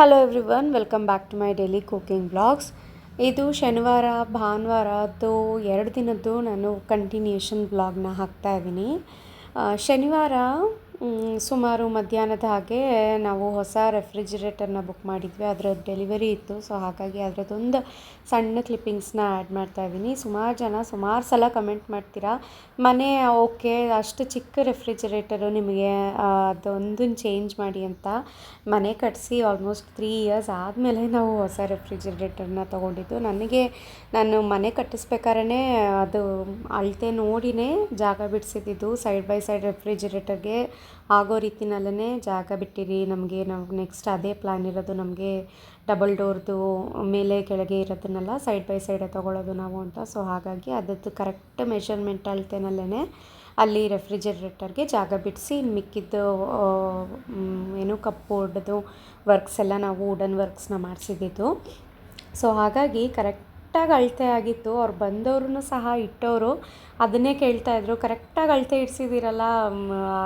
Hello everyone welcome back to my daily cooking blogs ಇದು ಶನಿವಾರ ಭಾನುವಾರದ್ದು ಎರಡು ದಿನದ್ದು ನಾನು ಕಂಟಿನ್ಯೂಷನ್ ಬ್ಲಾಗ್ನ ಹಾಕ್ತಾ ಇದ್ದೀನಿ. ಶನಿವಾರ ಸುಮಾರು ಮಧ್ಯಾಹ್ನದ ಹಾಗೆ ನಾವು ಹೊಸ ರೆಫ್ರಿಜಿರೇಟರ್ನ ಬುಕ್ ಮಾಡಿದ್ವಿ. ಅದರ ಡೆಲಿವರಿ ಇತ್ತು. ಸೊ ಹಾಗಾಗಿ ಅದರದ್ದೊಂದು ಸಣ್ಣ ಕ್ಲಿಪ್ಪಿಂಗ್ಸ್ನ ಆ್ಯಡ್ ಮಾಡ್ತಾ ಇದ್ದೀನಿ. ಸುಮಾರು ಜನ ಸುಮಾರು ಸಲ ಕಮೆಂಟ್ ಮಾಡ್ತೀರಾ? ಮನೆ, ಓಕೆ, ಅಷ್ಟು ಚಿಕ್ಕ ರೆಫ್ರಿಜಿರೇಟರು ನಿಮಗೆ ಅದೊಂದನ್ನು ಚೇಂಜ್ ಮಾಡಿ ಅಂತ ಮನೆ ಕಟ್ಟಿಸಿ ಆಲ್ಮೋಸ್ಟ್ ತ್ರೀ ಇಯರ್ಸ್ ಆದಮೇಲೆ ನಾವು ಹೊಸ ರೆಫ್ರಿಜಿರೇಟರ್ನ ತೊಗೊಂಡಿದ್ದು. ನನಗೆ, ನಾನು ಮನೆ ಕಟ್ಟಿಸ್ಬೇಕಾದ್ರೆ ಅದು ಅಳತೆ ನೋಡಿನೇ ಜಾಗ ಬಿಡಿಸಿದ್ದು ಸೈಡ್ ಬೈ ಸೈಡ್ ರೆಫ್ರಿಜಿರೇಟರ್ಗೆ. ಆಗೋ ರೀತಿನಲ್ಲೇ ಜಾಗ ಬಿಟ್ಟಿರಿ. ನಮಗೆ ನಾವು ನೆಕ್ಸ್ಟ್ ಅದೇ ಪ್ಲ್ಯಾನ್ ಇರೋದು ನಮಗೆ ಡಬಲ್ ಡೋರ್ದು ಮೇಲೆ ಕೆಳಗೆ ಇರೋದನ್ನೆಲ್ಲ ಸೈಡ್ ಬೈ ಸೈಡೇ ತೊಗೊಳ್ಳೋದು ನಾವು ಅಂತ. ಸೊ ಹಾಗಾಗಿ ಅದದ್ದು ಕರೆಕ್ಟ್ ಮೆಷರ್ಮೆಂಟ್ ಅಳತೆನಲ್ಲೇ ಅಲ್ಲಿ ರೆಫ್ರಿಜರೇಟರ್ಗೆ ಜಾಗ ಬಿಡಿಸಿ ಮಿಕ್ಕಿದ್ದು ಏನು ಕಪ್ಪೋರ್ಡ್ದು ವರ್ಕ್ಸ್ ಎಲ್ಲ ನಾವು ವುಡನ್ ವರ್ಕ್ಸ್ನ ಮಾಡಿಸಿದ್ದು ಸೊ ಹಾಗಾಗಿ ಕರೆಕ್ಟಾಗಿ ಅಳತೆ ಆಗಿತ್ತು. ಅವ್ರು ಬಂದವ್ರೂ ಸಹ ಇಟ್ಟವರು. ಅದನ್ನೇ ಕೇಳ್ತಾ ಇದ್ರು. ಕರೆಕ್ಟಾಗಿ ಅಳತೆ ಇಡ್ಸಿದ್ದೀರಲ್ಲ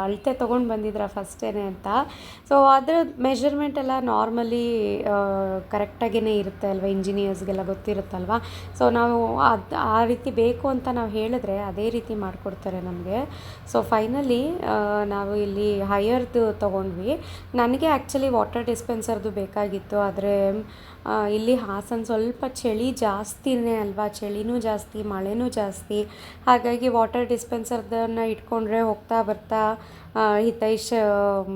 ಅಳತೆ ತೊಗೊಂಡು ಬಂದಿದ್ರ ಫಸ್ಟೇನೆ ಅಂತ. ಸೊ ಅದ್ರ ಮೆಷರ್ಮೆಂಟ್ ಎಲ್ಲ ನಾರ್ಮಲಿ ಕರೆಕ್ಟಾಗೇ ಇರುತ್ತೆ ಅಲ್ವಾ? ಇಂಜಿನಿಯರ್ಸ್ಗೆಲ್ಲ ಗೊತ್ತಿರುತ್ತಲ್ವ? ಸೊ ನಾವು ಅದು, ಆ ರೀತಿ ಬೇಕು ಅಂತ ನಾವು ಹೇಳಿದ್ರೆ ಅದೇ ರೀತಿ ಮಾಡಿಕೊಡ್ತಾರೆ ನಮಗೆ. ಸೊ ಫೈನಲಿ ನಾವು ಇಲ್ಲಿ ಹೈಯರ್ದು ತೊಗೊಂಡ್ವಿ. ನನಗೆ ಆ್ಯಕ್ಚುಲಿ ವಾಟರ್ ಡಿಸ್ಪೆನ್ಸರ್ದು ಬೇಕಾಗಿತ್ತು. ಆದರೆ ಇಲ್ಲಿ ಹಾಸನ ಸ್ವಲ್ಪ ಚಳಿ ಜಾಸ್ತಿನೇ ಅಲ್ವಾ? ಚಳಿನೂ ಜಾಸ್ತಿ, ಮಳೆನೂ ಜಾಸ್ತಿ. ಹಾಗಾಗಿ ವಾಟರ್ ಡಿಸ್ಪೆನ್ಸರ್ದನ್ನು ಇಟ್ಕೊಂಡ್ರೆ ಹೋಗ್ತಾ ಬರ್ತಾ ಹಿತೈಷ್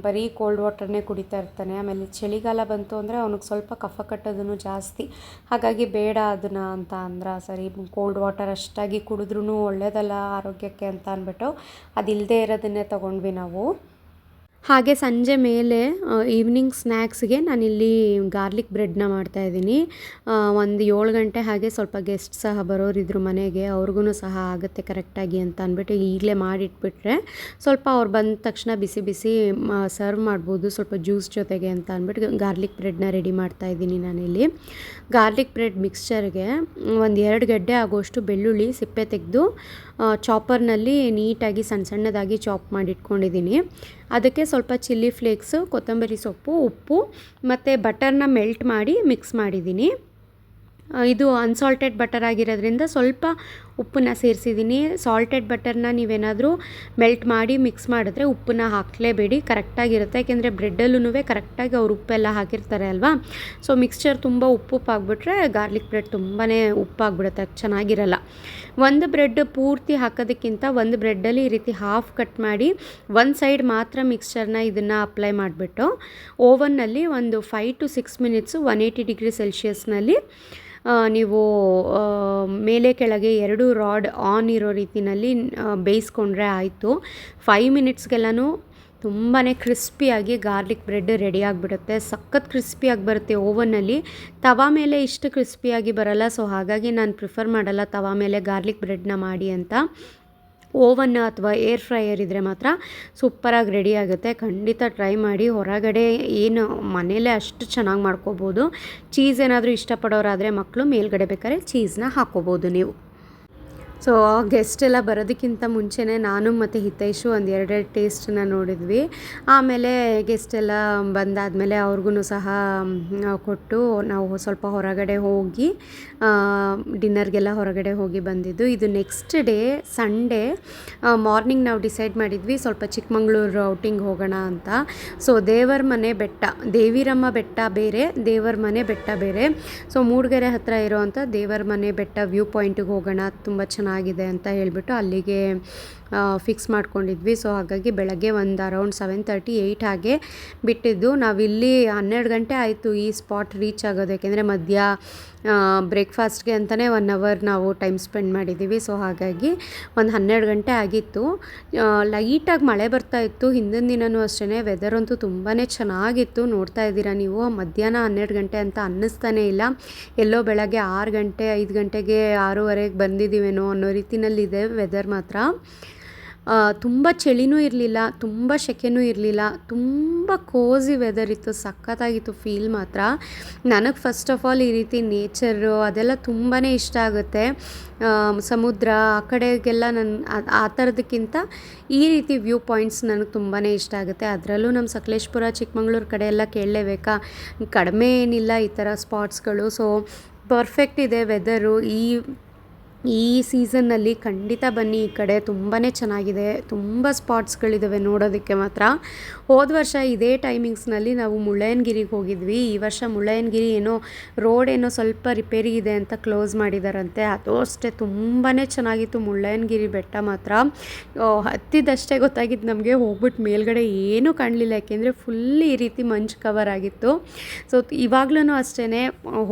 ಬರೀ ಕೋಲ್ಡ್ ವಾಟರ್ನೇ ಕುಡಿತಾ ಇರ್ತಾನೆ. ಆಮೇಲೆ ಚಳಿಗಾಲ ಬಂತು ಅಂದರೆ ಅವನಿಗೆ ಸ್ವಲ್ಪ ಕಫ ಕಟ್ಟೋದನ್ನು ಜಾಸ್ತಿ. ಹಾಗಾಗಿ ಬೇಡ ಅದನ್ನು ಅಂತ ಅಂದ್ರೆ, ಸರಿ ಕೋಲ್ಡ್ ವಾಟರ್ ಅಷ್ಟಾಗಿ ಕುಡಿದ್ರೂ ಒಳ್ಳೇದಲ್ಲ ಆರೋಗ್ಯಕ್ಕೆ ಅಂತ ಅಂದ್ಬಿಟ್ಟು ಅದಿಲ್ಲದೆ ಇರೋದನ್ನೇ ತೊಗೊಂಡ್ವಿ ನಾವು. ಹಾಗೆ ಸಂಜೆ ಮೇಲೆ ಈವ್ನಿಂಗ್ ಸ್ನ್ಯಾಕ್ಸ್ಗೆ ನಾನಿಲ್ಲಿ ಗಾರ್ಲಿಕ್ ಬ್ರೆಡ್ನ ಮಾಡ್ತಾಯಿದ್ದೀನಿ ಒಂದು ಏಳು ಗಂಟೆ ಹಾಗೆ ಸ್ವಲ್ಪ ಗೆಸ್ಟ್ ಸಹ ಬರೋರಿದ್ರು ಮನೆಗೆ ಅವ್ರಿಗೂ ಸಹ ಆಗುತ್ತೆ ಕರೆಕ್ಟಾಗಿ ಅಂತ ಅಂದ್ಬಿಟ್ಟು ಈಗಲೇ ಮಾಡಿಟ್ಬಿಟ್ರೆ ಸ್ವಲ್ಪ ಅವ್ರು ಬಂದ ತಕ್ಷಣ ಬಿಸಿ ಬಿಸಿ ಸರ್ವ್ ಮಾಡ್ಬೋದು, ಸ್ವಲ್ಪ ಜ್ಯೂಸ್ ಜೊತೆಗೆ ಅಂತ ಅಂದ್ಬಿಟ್ಟು ಗಾರ್ಲಿಕ್ ಬ್ರೆಡ್ನ ರೆಡಿ ಮಾಡ್ತಾಯಿದ್ದೀನಿ ನಾನಿಲ್ಲಿ. ಗಾರ್ಲಿಕ್ ಬ್ರೆಡ್ ಮಿಕ್ಸ್ಚರ್ಗೆ ಒಂದು ಎರಡು ಗಡ್ಡೆ ಆಗೋಷ್ಟು ಬೆಳ್ಳುಳ್ಳಿ ಸಿಪ್ಪೆ ತೆಗೆದು ಚಾಪರ್ನಲ್ಲಿ ನೀಟಾಗಿ ಸಣ್ಣ ಸಣ್ಣದಾಗಿ ಚಾಪ್ ಮಾಡಿ ಇಟ್ಕೊಂಡಿದ್ದೀನಿ ಅದಕ್ಕೆ ಸ್ವಲ್ಪ ಚಿಲ್ಲಿ ಫ್ಲೇಕ್ಸು, ಕೊತ್ತಂಬರಿ ಸೊಪ್ಪು, ಉಪ್ಪು ಮತ್ತು ಬಟರ್ನ ಮೆಲ್ಟ್ ಮಾಡಿ ಮಿಕ್ಸ್ ಮಾಡಿದ್ದೀನಿ. ಇದು ಅನ್ಸಾಲ್ಟೆಡ್ ಬಟರ್ ಆಗಿರೋದ್ರಿಂದ ಸ್ವಲ್ಪ ಉಪ್ಪನ್ನ ಸೇರಿಸಿದ್ದೀನಿ. ಸಾಲ್ಟೆಡ್ ಬಟರ್ನ ನೀವೇನಾದರೂ ಮೆಲ್ಟ್ ಮಾಡಿ ಮಿಕ್ಸ್ ಮಾಡಿದ್ರೆ ಉಪ್ಪನ್ನ ಹಾಕಲೇಬೇಡಿ. ಕರೆಕ್ಟಾಗಿರುತ್ತೆ. ಯಾಕೆಂದರೆ ಬ್ರೆಡ್ಡಲ್ಲೂ ಕರೆಕ್ಟಾಗಿ ಅವ್ರು ಉಪ್ಪೆಲ್ಲ ಹಾಕಿರ್ತಾರೆ ಅಲ್ವಾ? ಸೊ ಮಿಕ್ಸ್ಚರ್ ತುಂಬ ಉಪ್ಪು ಆಗಿಬಿಟ್ರೆ ಗಾರ್ಲಿಕ್ ಬ್ರೆಡ್ ತುಂಬಾ ಉಪ್ಪಾಗ್ಬಿಡುತ್ತೆ ಚೆನ್ನಾಗಿರಲ್ಲ. ಒಂದು ಬ್ರೆಡ್ ಪೂರ್ತಿ ಹಾಕೋದಕ್ಕಿಂತ ಒಂದು ಬ್ರೆಡ್ಡಲ್ಲಿ ಈ ರೀತಿ ಹಾಫ್ ಕಟ್ ಮಾಡಿ ಒಂದು ಸೈಡ್ ಮಾತ್ರ ಮಿಕ್ಸ್ಚರ್ನ ಇದನ್ನು ಅಪ್ಲೈ ಮಾಡಿಬಿಟ್ಟು ಓವನ್ನಲ್ಲಿ ಒಂದು five to six minutes one eighty degree ಸೆಲ್ಸಿಯಸ್ನಲ್ಲಿ ಆ, ನೀವು ಮೇಲೆ ಕೆಳಗೆ ಎರಡು ರಾಡ್ ಆನ್ ಇರೋ ರೀತಿಯಲ್ಲಿ ಬೇಯಿಸ್ಕೊಂಡ್ರೆ ಆಯಿತು. ಫೈವ್ ಮಿನಿಟ್ಸ್ಗೆಲ್ಲನೂ ತುಂಬಾ ಕ್ರಿಸ್ಪಿಯಾಗಿ ಗಾರ್ಲಿಕ್ ಬ್ರೆಡ್ ರೆಡಿ ಆಗಿಬಿಡುತ್ತೆ. ಸಖತ್ ಕ್ರಿಸ್ಪಿಯಾಗಿ ಬರುತ್ತೆ ಓವನ್ನಲ್ಲಿ. ತವಾ ಮೇಲೆ ಇಷ್ಟು ಕ್ರಿಸ್ಪಿಯಾಗಿ ಬರಲ್ಲ ಸೊ ಹಾಗಾಗಿ ನಾನು ಪ್ರಿಫರ್ ಮಾಡಲ್ಲ ತವಾ ಮೇಲೆ ಗಾರ್ಲಿಕ್ ಬ್ರೆಡ್ನ ಮಾಡಿ ಅಂತ. ಓವನ್ ಅಥವಾ ಏರ್ ಫ್ರೈಯರ್ ಇದ್ದರೆ ಮಾತ್ರ ಸೂಪರಾಗಿ ರೆಡಿ ಆಗುತ್ತೆ. ಖಂಡಿತ ಟ್ರೈ ಮಾಡಿ. ಹೊರಗಡೆ ಏನು, ಮನೇಲೇ ಅಷ್ಟು ಚೆನ್ನಾಗಿ ಮಾಡ್ಕೋಬೋದು. ಚೀಸ್ ಏನಾದರೂ ಇಷ್ಟಪಡೋರಾದರೆ ಮಕ್ಕಳು ಮೇಲ್ಗಡೆ ಬೇಕಾದ್ರೆ ಚೀಸ್ನ ಹಾಕ್ಕೋಬೋದು ನೀವು. ಸೊ ಗೆಸ್ಟ್ ಎಲ್ಲ ಬರೋದಕ್ಕಿಂತ ಮುಂಚೆನೇ ನಾನು ಮತ್ತು ಹಿತೈಷು ಒಂದು ಎರಡೆರಡು ಟೇಸ್ಟನ್ನ ನೋಡಿದ್ವಿ. ಆಮೇಲೆ ಗೆಸ್ಟ್ ಎಲ್ಲ ಬಂದಾದಮೇಲೆ ಅವ್ರಿಗೂ ಸಹ ಕೊಟ್ಟು ನಾವು ಸ್ವಲ್ಪ ಹೊರಗಡೆ ಹೋಗಿ ಡಿನ್ನರ್ಗೆಲ್ಲ ಹೊರಗಡೆ ಹೋಗಿ ಬಂದಿದ್ದು. ಇದು ನೆಕ್ಸ್ಟ್ ಡೇ ಸಂಡೇ ಮಾರ್ನಿಂಗ್ ನಾವು ಡಿಸೈಡ್ ಮಾಡಿದ್ವಿ ಸ್ವಲ್ಪ ಚಿಕ್ಕಮಂಗ್ಳೂರು ಔಟಿಂಗ್ ಹೋಗೋಣ ಅಂತ. ಸೊ ದೇವರ ಮನೆ ಬೆಟ್ಟ, ದೇವಿರಮ್ಮ ಬೆಟ್ಟ ಬೇರೆ, ದೇವರ ಮನೆ ಬೆಟ್ಟ ಬೇರೆ. ಸೊ ಮೂಡಿಗೆರೆ ಹತ್ತಿರ ಇರೋವಂಥ ದೇವರ ಮನೆ ಬೆಟ್ಟ ವ್ಯೂ ಪಾಯಿಂಟಿಗೆ ಹೋಗೋಣ, ತುಂಬ ಚೆನ್ನಾಗಿದೆ ಅಂತ ಹೇಳಿಬಿಟ್ಟು ಅಲ್ಲಿಗೆ ಫಿಕ್ಸ್ ಮಾಡ್ಕೊಂಡಿದ್ವಿ. ಸೊ ಹಾಗಾಗಿ ಬೆಳಗ್ಗೆ ಒಂದು ಅರೌಂಡ್ ಸೆವೆನ್ ತರ್ಟಿ ಏಯ್ಟ್ ಹಾಗೆ ಬಿಟ್ಟಿದ್ದು. ನಾವಿಲ್ಲಿ ಹನ್ನೆರಡು ಗಂಟೆ ಆಯಿತು ಈ ಸ್ಪಾಟ್ ರೀಚ್ ಆಗೋದು. ಯಾಕೆಂದರೆ ಮಧ್ಯ ಬ್ರೇಕ್ಫಾಸ್ಟ್ಗೆ ಅಂತಲೇ ಒನ್ ಅವರ್ ನಾವು ಟೈಮ್ ಸ್ಪೆಂಡ್ ಮಾಡಿದ್ದೀವಿ ಸೊ ಹಾಗಾಗಿ ಒಂದು ಹನ್ನೆರಡು ಗಂಟೆ ಆಗಿತ್ತು. ಲೈಟಾಗಿ ಮಳೆ ಬರ್ತಾ ಇತ್ತು. ಹಿಂದಿನ ದಿನವೂ ಅಷ್ಟೇ ವೆದರ್ ಅಂತೂ ತುಂಬಾ ಚೆನ್ನಾಗಿತ್ತು. ನೋಡ್ತಾ ಇದ್ದೀರಾ ನೀವು? ಮಧ್ಯಾಹ್ನ ಹನ್ನೆರಡು ಗಂಟೆ ಅಂತ ಅನ್ನಿಸ್ತಾನೇ ಇಲ್ಲ. ಎಲ್ಲೋ ಬೆಳಗ್ಗೆ ಆರು ಗಂಟೆ, ಐದು ಗಂಟೆಗೆ ಆರೂವರೆಗೆ ಬಂದಿದ್ದೀವೇನೋ ಅನ್ನೋ ರೀತಿಯಲ್ಲಿದೆ ವೆದರ್ ಮಾತ್ರ. ತುಂಬ ಚಳಿನೂ ಇರಲಿಲ್ಲ, ತುಂಬ ಸೆಕೆನೂ ಇರಲಿಲ್ಲ, ತುಂಬ ಕೋಸಿ ವೆದರ್ ಇತ್ತು, ಸಖತ್ತಾಗಿತ್ತು ಫೀಲ್ ಮಾತ್ರ. ನನಗೆ ಫಸ್ಟ್ ಆಫ್ ಆಲ್ ಈ ರೀತಿ ನೇಚರು ಅದೆಲ್ಲ ತುಂಬಾ ಇಷ್ಟ ಆಗುತ್ತೆ. ಸಮುದ್ರ, ಆ ಕಡೆಗೆಲ್ಲ ನನ್ನ ಆ ಥರದಕ್ಕಿಂತ ಈ ರೀತಿ ವ್ಯೂ ಪಾಯಿಂಟ್ಸ್ ನನಗೆ ತುಂಬಾ ಇಷ್ಟ ಆಗುತ್ತೆ. ಅದರಲ್ಲೂ ನಮ್ಮ ಸಕಲೇಶ್ಪುರ, ಚಿಕ್ಕಮಂಗ್ಳೂರು ಕಡೆ ಎಲ್ಲ ಕೇಳಲೇಬೇಕಾ? ಕಡಿಮೆ ಏನಿಲ್ಲ ಈ ಥರ ಸ್ಪಾಟ್ಸ್ಗಳು ಸೊ ಪರ್ಫೆಕ್ಟ್ ಇದೆ ವೆದರು ಈ ಈ ಸೀಸನ್ನಲ್ಲಿ ಖಂಡಿತ ಬನ್ನಿ, ಈ ಕಡೆ ತುಂಬಾ ಚೆನ್ನಾಗಿದೆ, ತುಂಬ ಸ್ಪಾಟ್ಸ್ಗಳಿದ್ದಾವೆ ನೋಡೋದಕ್ಕೆ ಮಾತ್ರ. ಹೋದ ವರ್ಷ ಇದೇ ಟೈಮಿಂಗ್ಸ್ನಲ್ಲಿ ನಾವು ಮುಳ್ಳಯ್ಯನಗಿರಿಗೆ ಹೋಗಿದ್ವಿ. ಈ ವರ್ಷ ಮುಳ್ಳಯ್ಯನಗಿರಿ ಏನೋ ರೋಡ್ ಏನೋ ಸ್ವಲ್ಪ ರಿಪೇರಿ ಇದೆ ಅಂತ ಕ್ಲೋಸ್ ಮಾಡಿದಾರಂತೆ. ಅದು ಅಷ್ಟೇ ತುಂಬಾ ಚೆನ್ನಾಗಿತ್ತು ಮುಳ್ಳಯ್ಯನಗಿರಿ ಬೆಟ್ಟ ಮಾತ್ರ. ಹತ್ತಿದಷ್ಟೇ ಗೊತ್ತಾಗಿದ್ದು ನಮಗೆ ಹೋಗ್ಬಿಟ್ಟು ಮೇಲ್ಗಡೆ ಏನೂ ಕಾಣಲಿಲ್ಲ, ಯಾಕೆಂದರೆ ಫುಲ್ ಈ ರೀತಿ ಮಂಜು ಕವರ್ ಆಗಿತ್ತು. ಸೊ ಇವಾಗ್ಲೂ ಅಷ್ಟೇ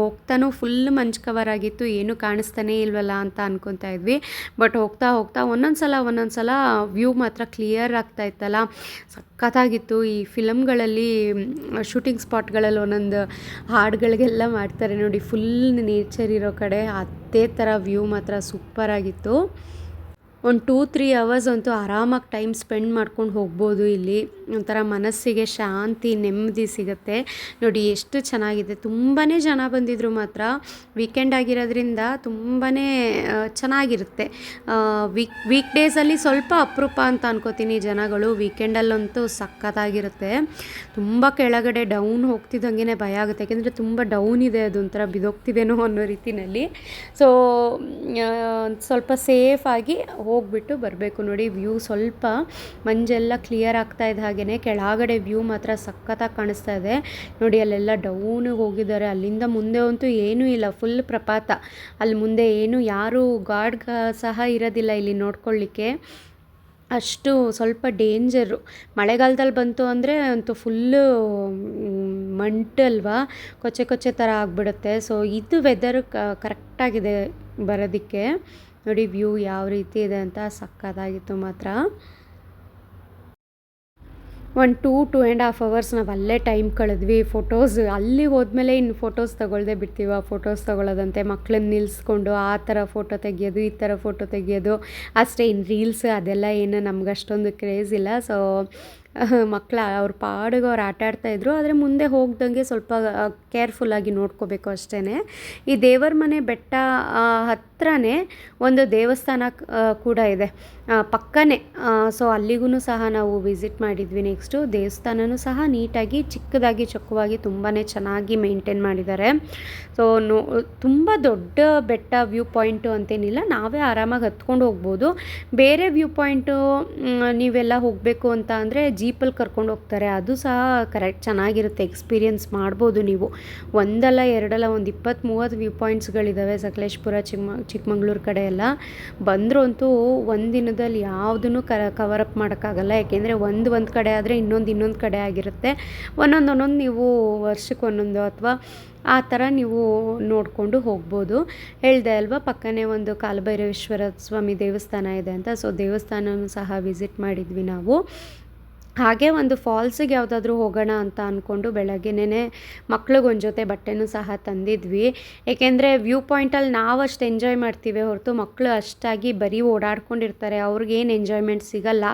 ಹೋಗ್ತಾನೂ ಫುಲ್ ಮಂಜು ಕವರ್ ಆಗಿತ್ತು, ಏನೂ ಕಾಣಿಸ್ತಾನೇ ಇಲ್ವಲ್ಲ ಅಂತ ಅನ್ಕೊತಾ ಇದ್ವಿ. ಬಟ್ ಹೋಗ್ತಾ ಹೋಗ್ತಾ ಒಂದೊಂದು ಸಲ ಒಂದೊಂದು ಸಲ ವ್ಯೂ ಮಾತ್ರ ಕ್ಲಿಯರ್ ಆಗ್ತಾ ಇತ್ತಲ್ಲ. ಸಖತ್ತಾಗಿತ್ತು. ಈ ಫಿಲಮ್ಗಳಲ್ಲಿ ಶೂಟಿಂಗ್ ಸ್ಪಾಟ್ಗಳಲ್ಲಿ ಒಂದೊಂದು ಹಾಡುಗಳಿಗೆಲ್ಲ ಮಾಡ್ತಾರೆ ನೋಡಿ. ಫುಲ್ ನೇಚರ್ ಇರೋ ಕಡೆ ಅದೇ ಥರ ವ್ಯೂ ಮಾತ್ರ ಸೂಪರಾಗಿತ್ತು ಒಂದು ಟೂ ತ್ರೀ ಅವರ್ಸ್ ಅಂತೂ ಆರಾಮಾಗಿ ಟೈಮ್ ಸ್ಪೆಂಡ್ ಮಾಡ್ಕೊಂಡು ಹೋಗ್ಬೋದು ಇಲ್ಲಿ. ಒಂಥರ ಮನಸ್ಸಿಗೆ ಶಾಂತಿ, ನೆಮ್ಮದಿ ಸಿಗುತ್ತೆ. ನೋಡಿ, ಎಷ್ಟು ಚೆನ್ನಾಗಿದೆ. ತುಂಬಾ ಜನ ಬಂದಿದ್ದರು ಮಾತ್ರ. ವೀಕೆಂಡ್ ಆಗಿರೋದ್ರಿಂದ ತುಂಬಾ ಚೆನ್ನಾಗಿರುತ್ತೆ. ವೀಕ್ ವೀಕ್ ಡೇಸಲ್ಲಿ ಸ್ವಲ್ಪ ಅಪರೂಪ ಅಂತ ಅನ್ಕೋತೀನಿ ಜನಗಳು. ವೀಕೆಂಡಲ್ಲಂತೂ ಸಖತ್ತಾಗಿರುತ್ತೆ. ತುಂಬ ಕೆಳಗಡೆ ಡೌನ್ ಹೋಗ್ತಿದ್ದಂಗೆ ಭಯ ಆಗುತ್ತೆ. ಯಾಕೆಂದರೆ ತುಂಬ ಡೌನ್ ಇದೆ. ಅದು ಒಂಥರ ಬಿದೋಗ್ತಿದೇನೋ ಅನ್ನೋ ರೀತಿಯಲ್ಲಿ ಸೊ ಸ್ವಲ್ಪ ಸೇಫಾಗಿ ಹೋಗ್ಬಿಟ್ಟು ಬರಬೇಕು ನೋಡಿ, ವ್ಯೂ ಸ್ವಲ್ಪ ಮಂಜೆಲ್ಲ ಕ್ಲಿಯರ್ ಆಗ್ತಾ ಇದ್ದ ಹಾಗೆಯೇ ಕೆಳಗಡೆ ವ್ಯೂ ಮಾತ್ರ ಸಖತ್ತಾಗಿ ಕಾಣಿಸ್ತಾ ಇದೆ. ನೋಡಿ, ಅಲ್ಲೆಲ್ಲ ಡೌನಿಗೆ ಹೋಗಿದ್ದಾರೆ. ಅಲ್ಲಿಂದ ಮುಂದೆ ಅಂತೂ ಏನೂ ಇಲ್ಲ ಫುಲ್ ಪ್ರಪಾತ. ಅಲ್ಲಿ ಮುಂದೆ ಏನು, ಯಾರು ಗಾರ್ಡ್ ಸಹ ಇರೋದಿಲ್ಲ ಇಲ್ಲಿ ನೋಡ್ಕೊಳ್ಳಿಕ್ಕೆ. ಅಷ್ಟು ಸ್ವಲ್ಪ ಡೇಂಜರು ಮಳೆಗಾಲದಲ್ಲಿ ಬಂತು ಅಂದರೆ ಅಂತೂ ಫುಲ್ಲು ಮಂಟಲ್ವಾ ಕೊಚ್ಚೆ ಕೊಚ್ಚೆ ಥರ ಆಗಿಬಿಡುತ್ತೆ. ಸೊ ಇದು ವೆದರ್ ಕರೆಕ್ಟಾಗಿದೆ ಬರೋದಕ್ಕೆ. ನೋಡಿ, ವ್ಯೂ ಯಾವ ರೀತಿ ಇದೆ ಅಂತ ಸಕ್ಕತ್ತಾಗಿತ್ತು ಮಾತ್ರ. ಒಂದು two two and half hours ನಾವು ಅಲ್ಲೇ ಟೈಮ್ ಕಳೆದ್ವಿ. ಫೋಟೋಸ್ ಅಲ್ಲಿ ಹೋದ್ಮೇಲೆ ಇನ್ನು ಫೋಟೋಸ್ ತೊಗೊಳ್ದೆ ಬಿಡ್ತೀವ? ಫೋಟೋಸ್ ತೊಗೊಳ್ಳೋದಂತೆ ಮಕ್ಳನ್ನ ನಿಲ್ಲಿಸ್ಕೊಂಡು ಆ ಥರ ಫೋಟೋ ತೆಗಿಯೋದು, ಈ ಥರ ಫೋಟೋ ತೆಗಿಯೋದು. ಅಷ್ಟೇ ಇನ್ನು ರೀಲ್ಸ್ ಅದೆಲ್ಲ ಏನು ನಮ್ಗೆ ಅಷ್ಟೊಂದು ಕ್ರೇಜ್ ಇಲ್ಲ. ಸೊ ಮಕ್ಳು, ಅವ್ರ ಪಾಡಿಗೆ ಅವ್ರು ಆಟ ಆಡ್ತಾಯಿದ್ರು ಆದರೆ ಮುಂದೆ ಹೋಗ್ದಂಗೆ ಸ್ವಲ್ಪ ಕೇರ್ಫುಲ್ಲಾಗಿ ನೋಡ್ಕೋಬೇಕು ಅಷ್ಟೇ ಈ ದೇವರ ಮನೆ ಬೆಟ್ಟ ಹತ್ರನೇ ಒಂದು ದೇವಸ್ಥಾನ ಕೂಡ ಇದೆ. ಪಕ್ಕನೇ. ಸೊ ಅಲ್ಲಿಗೂ ಸಹ ನಾವು ವಿಸಿಟ್ ಮಾಡಿದ್ವಿ ನೆಕ್ಸ್ಟು ದೇವಸ್ಥಾನವೂ ಸಹ ನೀಟಾಗಿ, ಚಿಕ್ಕದಾಗಿ, ಚೊಕ್ಕವಾಗಿ ತುಂಬಾ ಚೆನ್ನಾಗಿ ಮೇಂಟೈನ್ ಮಾಡಿದ್ದಾರೆ. ಸೊ ನೋ, ತುಂಬ ದೊಡ್ಡ ಬೆಟ್ಟ ವ್ಯೂ ಪಾಯಿಂಟು ಅಂತೇನಿಲ್ಲ. ನಾವೇ ಆರಾಮಾಗಿ ಹತ್ಕೊಂಡು ಹೋಗ್ಬೋದು. ಬೇರೆ ವ್ಯೂ ಪಾಯಿಂಟು ನೀವೆಲ್ಲ ಹೋಗಬೇಕು ಅಂತ ಅಂದರೆ ಜೀಪಲ್ಲಿ ಕರ್ಕೊಂಡು ಹೋಗ್ತಾರೆ. ಅದು ಸಹ ಕರೆಕ್ಟ್ ಚೆನ್ನಾಗಿರುತ್ತೆ. ಎಕ್ಸ್ಪೀರಿಯನ್ಸ್ ಮಾಡ್ಬೋದು ನೀವು. ಒಂದಲ್ಲ, ಎರಡಲ್ಲ, ಒಂದು ಇಪ್ಪತ್ತು ಮೂವತ್ತು ವ್ಯೂ ಪಾಯಿಂಟ್ಸ್ಗಳಿದ್ದಾವೆ ಸಕಲೇಶ್ಪುರ ಚಿಕ್ಕ ಚಿಕ್ಕಮಂಗ್ಳೂರು ಕಡೆ ಎಲ್ಲ. ಬಂದರೂ ಅಂತೂ ಒಂದು ದಿನದಲ್ಲಿ ಯಾವುದನ್ನು ಕವರ್ ಅಪ್ ಮಾಡೋಕ್ಕಾಗಲ್ಲ. ಯಾಕೆಂದರೆ ಒಂದು ಒಂದು ಕಡೆ ಆದರೆ ಇನ್ನೊಂದು ಇನ್ನೊಂದು ಕಡೆ ಆಗಿರುತ್ತೆ. ಒಂದೊಂದು ಒಂದೊಂದು ನೀವು ವರ್ಷಕ್ಕೆ ಒಂದೊಂದು ಅಥವಾ ಆ ಥರ ನೀವು ನೋಡಿಕೊಂಡು ಹೋಗ್ಬೋದು. ಹೇಳಿದೆ ಅಲ್ವಾ? ಪಕ್ಕನೇ ಒಂದು ಕಾಲಭೈರವೇಶ್ವರ ಸ್ವಾಮಿ ದೇವಸ್ಥಾನ ಇದೆ ಅಂತ. ಸೊ ದೇವಸ್ಥಾನವೂ ಸಹ ವಿಸಿಟ್ ಮಾಡಿದ್ವಿ ನಾವು. ಹಾಗೆ ಒಂದು ಫಾಲ್ಸಿಗೆ ಯಾವುದಾದ್ರೂ ಹೋಗೋಣ ಅಂತ ಅಂದ್ಕೊಂಡು ಬೆಳಗ್ಗೆನೇ ಮಕ್ಳಿಗೊಂದು ಜೊತೆ ಬಟ್ಟೆನೂ ಸಹ ತಂದಿದ್ವಿ. ಏಕೆಂದರೆ ವ್ಯೂ ಪಾಯಿಂಟಲ್ಲಿ ನಾವು ಅಷ್ಟು ಎಂಜಾಯ್ ಮಾಡ್ತೀವಿ ಹೊರತು ಮಕ್ಕಳು ಅಷ್ಟಾಗಿ ಬರೀ ಓಡಾಡ್ಕೊಂಡಿರ್ತಾರೆ ಅವ್ರಿಗೇನು ಎಂಜಾಯ್ಮೆಂಟ್ ಸಿಗಲ್ಲ.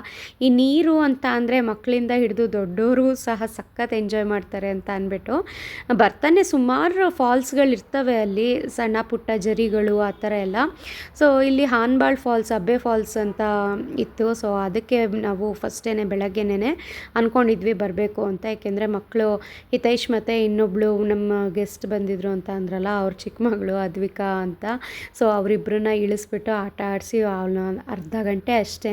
ಈ ನೀರು ಅಂತ ಅಂದರೆ ಮಕ್ಕಳಿಂದ ಹಿಡಿದು ದೊಡ್ಡವರು ಸಹ ಸಖತ್ ಎಂಜಾಯ್ ಮಾಡ್ತಾರೆ ಅಂತ ಅಂದ್ಬಿಟ್ಟು ಬರ್ತಾನೆ. ಸುಮಾರು ಫಾಲ್ಸ್ಗಳಿರ್ತವೆ ಅಲ್ಲಿ, ಸಣ್ಣ ಪುಟ್ಟ ಜರಿಗಳು ಆ ಥರ ಎಲ್ಲ. ಸೊ, ಇಲ್ಲಿ ಹಾನ್ಬಾಳ್ ಫಾಲ್ಸ್, ಅಬ್ಬೆ ಫಾಲ್ಸ್ ಅಂತ ಇತ್ತು. ಸೊ, ಅದಕ್ಕೆ ನಾವು ಫಸ್ಟೇ ಬೆಳಗ್ಗೆನೇ ಅಂದ್ಕೊಂಡಿದ್ವಿ ಬರಬೇಕು ಅಂತ. ಯಾಕೆಂದರೆ ಮಕ್ಕಳು ಹಿತೈಷ್ ಮತ್ತು ಇನ್ನೊಬ್ಬಳು ನಮ್ಮ ಗೆಸ್ಟ್ ಬಂದಿದ್ರು ಅಂತ ಅಂದ್ರಲ್ಲ, ಅವ್ರ ಚಿಕ್ಕ ಮಗಳು ಅದ್ವಿಕಾ ಅಂತ. ಸೊ ಅವರಿಬ್ಬರನ್ನ ಇಳಿಸ್ಬಿಟ್ಟು ಆಟ ಆಡಿಸಿ ಅವನ ಅರ್ಧ ಗಂಟೆ ಅಷ್ಟೇ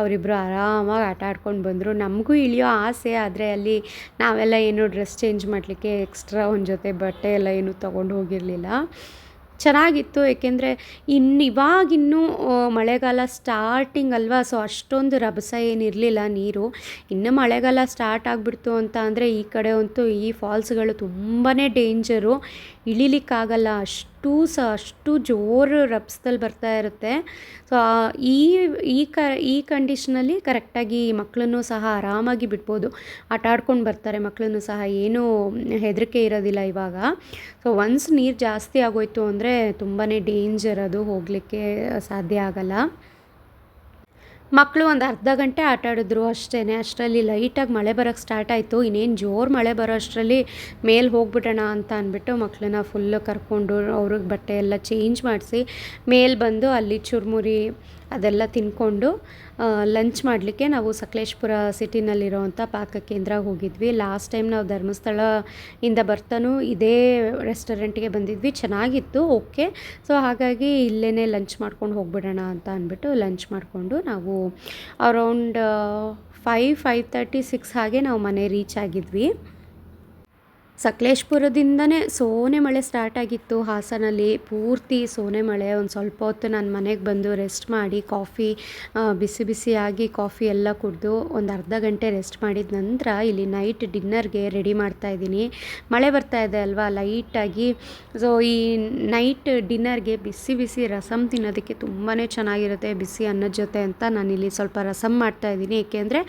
ಅವರಿಬ್ಬರು ಆರಾಮಾಗಿ ಆಟ ಆಡ್ಕೊಂಡು ಬಂದರು. ನಮಗೂ ಇಳಿಯೋ ಆಸೆ, ಆದರೆ ಅಲ್ಲಿ ನಾವೆಲ್ಲ ಏನು ಡ್ರೆಸ್ ಚೇಂಜ್ ಮಾಡಲಿಕ್ಕೆ ಎಕ್ಸ್ಟ್ರಾ ಒಂದು ಜೊತೆ ಬಟ್ಟೆ ಎಲ್ಲ ಏನು ತೊಗೊಂಡು ಹೋಗಿರಲಿಲ್ಲ. ಚೆನ್ನಾಗಿತ್ತು, ಏಕೆಂದರೆ ಇನ್ನು ಇವಾಗಿನ್ನೂ ಮಳೆಗಾಲ ಸ್ಟಾರ್ಟಿಂಗ್ ಅಲ್ವಾ? ಸೊ ಅಷ್ಟೊಂದು ರಭಸ ಏನಿರಲಿಲ್ಲ ನೀರು. ಇನ್ನು ಮಳೆಗಾಲ ಸ್ಟಾರ್ಟ್ ಆಗಿಬಿಡ್ತು ಅಂತ ಅಂದರೆ ಈ ಕಡೆ ಅಂತೂ ಈ ಫಾಲ್ಸ್ಗಳು ತುಂಬಾ ಡೇಂಜರು ಇಳಿಲಿಕ್ಕಾಗಲ್ಲ, ಅಷ್ಟು ಸಹ ಅಷ್ಟು ಜೋರು ರಭಸದಲ್ಲಿ ಬರ್ತಾ ಇರುತ್ತೆ. ಸೊ ಈ ಈ ಕ, ಈ ಕಂಡೀಷನಲ್ಲಿ ಕರೆಕ್ಟಾಗಿ ಮಕ್ಕಳನ್ನು ಸಹ ಆರಾಮಾಗಿ ಬಿಡ್ಬೋದು. ಆಟ ಆಡ್ಕೊಂಡು ಬರ್ತಾರೆ ಮಕ್ಕಳನ್ನು ಸಹ ಏನೂ ಹೆದರಿಕೆ ಇರೋದಿಲ್ಲ ಇವಾಗ. ಸೊ ಒನ್ಸ್ ನೀರು ಜಾಸ್ತಿ ಆಗೋಯ್ತು ಅಂದರೆ ತುಂಬಾ ಡೇಂಜರ್ ಅದು ಹೋಗಲಿಕ್ಕೆ ಸಾಧ್ಯ ಆಗಲ್ಲ. ಮಕ್ಕಳು ಒಂದು ಅರ್ಧ ಗಂಟೆ ಆಟ ಆಡಿದ್ರು ಅಷ್ಟೇ ಅಷ್ಟರಲ್ಲಿ ಲೈಟಾಗಿ ಮಳೆ ಬರೋಕ್ಕೆ ಸ್ಟಾರ್ಟ್ ಆಯಿತು. ಇನ್ನೇನು ಜೋರು ಮಳೆ ಬರೋ ಅಷ್ಟರಲ್ಲಿ ಮೇಲೆ ಹೋಗ್ಬಿಡೋಣ ಅಂತ ಅಂದ್ಬಿಟ್ಟು ಮಕ್ಕಳನ್ನ ಫುಲ್ಲು ಕರ್ಕೊಂಡು ಅವ್ರಿಗೆ ಬಟ್ಟೆ ಎಲ್ಲ ಚೇಂಜ್ ಮಾಡಿಸಿ, ಮೇಲೆ ಬಂದು ಅಲ್ಲಿ ಚುರುಮುರಿ ಅದೆಲ್ಲ ತಿನ್ಕೊಂಡು ಲಂಚ್ ಮಾಡಲಿಕ್ಕೆ ನಾವು ಸಕಲೇಶ್ಪುರ ಸಿಟಿನಲ್ಲಿರೋವಂಥ ಪಾಕಕೇಂದ್ರ ಹೋಗಿದ್ವಿ. ಲಾಸ್ಟ್ ಟೈಮ್ ನಾವು ಧರ್ಮಸ್ಥಳ ಇಂದ ಬರ್ತಾನೂ ಇದೇ ರೆಸ್ಟೋರೆಂಟ್ಗೆ ಬಂದಿದ್ವಿ. ಚೆನ್ನಾಗಿತ್ತು ಓಕೆ ಸೊ ಹಾಗಾಗಿ ಇಲ್ಲೇ ಲಂಚ್ ಮಾಡ್ಕೊಂಡು ಹೋಗ್ಬಿಡೋಣ ಅಂತ ಅಂದ್ಬಿಟ್ಟು ಲಂಚ್ ಮಾಡಿಕೊಂಡು ನಾವು around five five thirty six ಹಾಗೆ ನಾವು ಮನೆ ರೀಚ್ ಆಗಿದ್ವಿ. ಸಕಲೇಶ್ಪುರದಿಂದನೇ ಸೋನೆ ಮಳೆ ಸ್ಟಾರ್ಟ್ ಆಗಿತ್ತು. ಹಾಸನಲ್ಲಿ ಪೂರ್ತಿ ಸೋನೆ ಮಳೆ. ಒಂದು ಸ್ವಲ್ಪ ಹೊತ್ತು ನಾನು ಮನೆಗೆ ಬಂದು ರೆಸ್ಟ್ ಮಾಡಿ ಕಾಫಿ ಬಿಸಿ ಬಿಸಿಯಾಗಿ ಕಾಫಿ ಎಲ್ಲ ಕುಡಿದು ಒಂದು ಅರ್ಧ ಗಂಟೆ ರೆಸ್ಟ್ ಮಾಡಿದ ನಂತರ ಇಲ್ಲಿ ನೈಟ್ ಡಿನ್ನರ್ಗೆ ರೆಡಿ ಮಾಡ್ತಾ ಇದ್ದೀನಿ. ಮಳೆ ಬರ್ತಾ ಇದೆ ಅಲ್ವಾ? ಲೈಟಾಗಿ ಸೊ ಈ ನೈಟ್ ಡಿನ್ನರ್ಗೆ ಬಿಸಿ ಬಿಸಿ ರಸಮ್ ತಿನ್ನೋದಕ್ಕೆ ತುಂಬಾ ಚೆನ್ನಾಗಿರುತ್ತೆ ಬಿಸಿ ಅನ್ನದ ಜೊತೆ ಅಂತ ನಾನಿಲ್ಲಿ ಸ್ವಲ್ಪ ರಸಮ್ ಮಾಡ್ತಾ ಇದ್ದೀನಿ. ಏಕೆಂದರೆ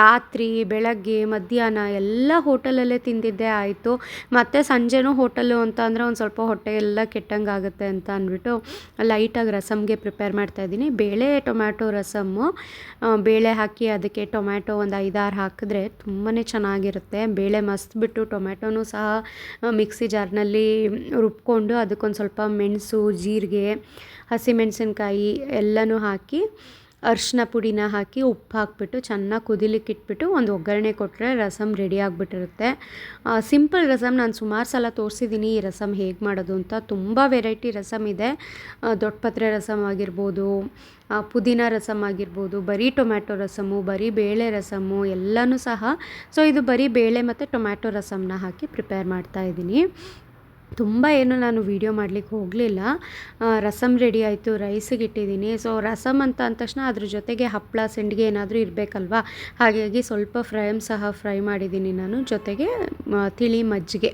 ರಾತ್ರಿ, ಬೆಳಗ್ಗೆ, ಮಧ್ಯಾಹ್ನ ಎಲ್ಲ ಹೋಟೆಲಲ್ಲೇ ತಿಂದಿದ್ದೆ. ಆಯಿತು. ಆಯಿತು ಮತ್ತು ಸಂಜೆನೂ ಹೋಟೆಲು ಅಂತ ಅಂದರೆ ಒಂದು ಸ್ವಲ್ಪ ಹೊಟ್ಟೆ ಎಲ್ಲ ಕೆಟ್ಟಂಗೆ ಆಗುತ್ತೆ ಅಂತ ಅಂದ್ಬಿಟ್ಟು ಲೈಟಾಗಿ ರಸಮ್ಗೆ ಪ್ರಿಪೇರ್ ಮಾಡ್ತಾಯಿದ್ದೀನಿ ಬೇಳೆ ಟೊಮ್ಯಾಟೊ ರಸಮ್ಮು ಬೇಳೆ ಹಾಕಿ ಅದಕ್ಕೆ ಟೊಮ್ಯಾಟೊ ಒಂದು ಐದಾರು ಹಾಕಿದ್ರೆ ತುಂಬಾ ಚೆನ್ನಾಗಿರುತ್ತೆ. ಬೇಳೆ ಮಸ್ತ್ಬಿಟ್ಟು ಟೊಮ್ಯಾಟೊನೂ ಸಹ ಮಿಕ್ಸಿ ಜಾರ್ನಲ್ಲಿ ರುಬ್ಕೊಂಡು ಅದಕ್ಕೊಂದು ಸ್ವಲ್ಪ ಮೆಣಸು, ಜೀರಿಗೆ ಹಸಿಮೆಣಸಿನ್ಕಾಯಿ ಎಲ್ಲನೂ ಹಾಕಿ ಅರಿಶಿನ ಪುಡಿನ ಹಾಕಿ ಉಪ್ಪು ಹಾಕ್ಬಿಟ್ಟು ಚೆನ್ನಾಗಿ ಕುದಿಲಿಕ್ಕೆ ಇಟ್ಬಿಟ್ಟು ಒಂದು ಒಗ್ಗರಣೆ ಕೊಟ್ಟರೆ ರಸಮ್ ರೆಡಿ ಆಗಿಬಿಟ್ಟಿರುತ್ತೆ. ಸಿಂಪಲ್ ರಸಮ್ ನಾನು ಸುಮಾರು ಸಲ ತೋರಿಸಿದ್ದೀನಿ ಈ ರಸಮ್ ಹೇಗೆ ಮಾಡೋದು ಅಂತ. ತುಂಬ ವೆರೈಟಿ ರಸಮ್ ಇದೆ. ದೊಡ್ಡಪತ್ರೆ ರಸಮ್ ಆಗಿರ್ಬೋದು ಪುದೀನ ರಸಮ್ ಆಗಿರ್ಬೋದು, ಬರೀ ಟೊಮ್ಯಾಟೊ ರಸಮು, ಬರೀ ಬೇಳೆ ರಸಮು ಎಲ್ಲನೂ ಸಹ. ಸೊ, ಇದು ಬರೀ ಬೇಳೆ ಮತ್ತು ಟೊಮ್ಯಾಟೊ ರಸಮ್ನ ಹಾಕಿ ಪ್ರಿಪೇರ್ ಮಾಡ್ತಾ ಇದ್ದೀನಿ ತುಂಬ ಏನು ನಾನು ವೀಡಿಯೋ ಮಾಡಲಿಕ್ಕೆ ಹೋಗಲಿಲ್ಲ. ರಸಮ್ ರೆಡಿ ಆಯಿತು ರೈಸಿಗೆ ಇಟ್ಟಿದ್ದೀನಿ. ಸೊ ರಸಮ್ ಅಂತ ಅಂದ ತಕ್ಷಣ ಅದ್ರ ಜೊತೆಗೆ ಹಪ್ಪಳ ಸಂಡಿಗೆ ಏನಾದರೂ ಇರಬೇಕಲ್ವಾ? ಹಾಗಾಗಿ ಸ್ವಲ್ಪ ಫ್ರೈಮ್ ಸಹ ಫ್ರೈ ಮಾಡಿದ್ದೀನಿ ನಾನು ಜೊತೆಗೆ ತಿಳಿ ಮಜ್ಜಿಗೆ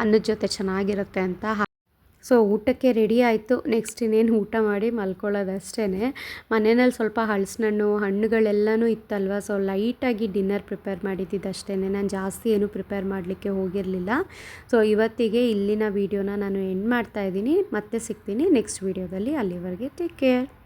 ಅನ್ನದ ಜೊತೆ ಚೆನ್ನಾಗಿರುತ್ತೆ ಅಂತ. ಸೊ ಊಟಕ್ಕೆ ರೆಡಿ ಆಯಿತು. ನೆಕ್ಸ್ಟ್ ಇನ್ನೇನು ಊಟ ಮಾಡಿ ಮಲ್ಕೊಳ್ಳೋದಷ್ಟೇ ಮನೆಯಲ್ಲಿ ಸ್ವಲ್ಪ ಹಣ್ಣು ಹಣ್ಣುಗಳೆಲ್ಲನೂ ಇತ್ತಲ್ವ? ಸೊ ಲೈಟಾಗಿ ಡಿನ್ನರ್ ಪ್ರಿಪೇರ್ ಮಾಡಿದ್ದಿದ್ದಷ್ಟೇ ನಾನು ಜಾಸ್ತಿ ಏನು ಪ್ರಿಪೇರ್ ಮಾಡಲಿಕ್ಕೆ ಹೋಗಿರಲಿಲ್ಲ. ಸೊ ಇವತ್ತಿಗೆ ಇಲ್ಲಿನ ವೀಡಿಯೋನ ನಾನು ಎಂಡ್ ಮಾಡ್ತಾ ಇದ್ದೀನಿ. ಮತ್ತೆ ಸಿಗ್ತೀನಿ ನೆಕ್ಸ್ಟ್ ವೀಡಿಯೋದಲ್ಲಿ. ಅಲ್ಲಿವರೆಗೆ ಟೇಕ್ ಕೇರ್.